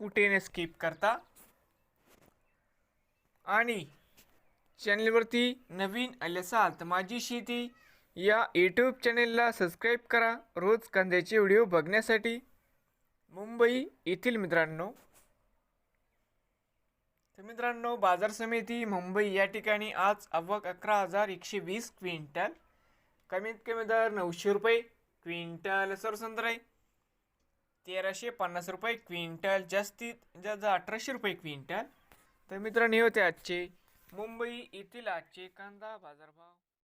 कुठे स्किप करता? आणि चॅनलवरती नवीन आले असाल तर माझी शेती या यूट्यूब चॅनेलला सबस्क्राईब करा. रोज कांद्याचे व्हिडिओ बघण्यासाठी. मुंबई येथील मित्रांनो. तर मित्रांनो बाजार समिती मुंबई या ठिकाणी आज आवक अकरा हजार एकशे वीस क्विंटल. कमीत कमी दर नऊशे रुपये. क्विंटल सर आहे तेराशे पन्नास रुपये क्विंटल जास्तीत जास्त अठराशे रुपये क्विंटल. तर मित्रांनो होते आजचे मुंबई येथील आजचे कांदा बाजारभाव.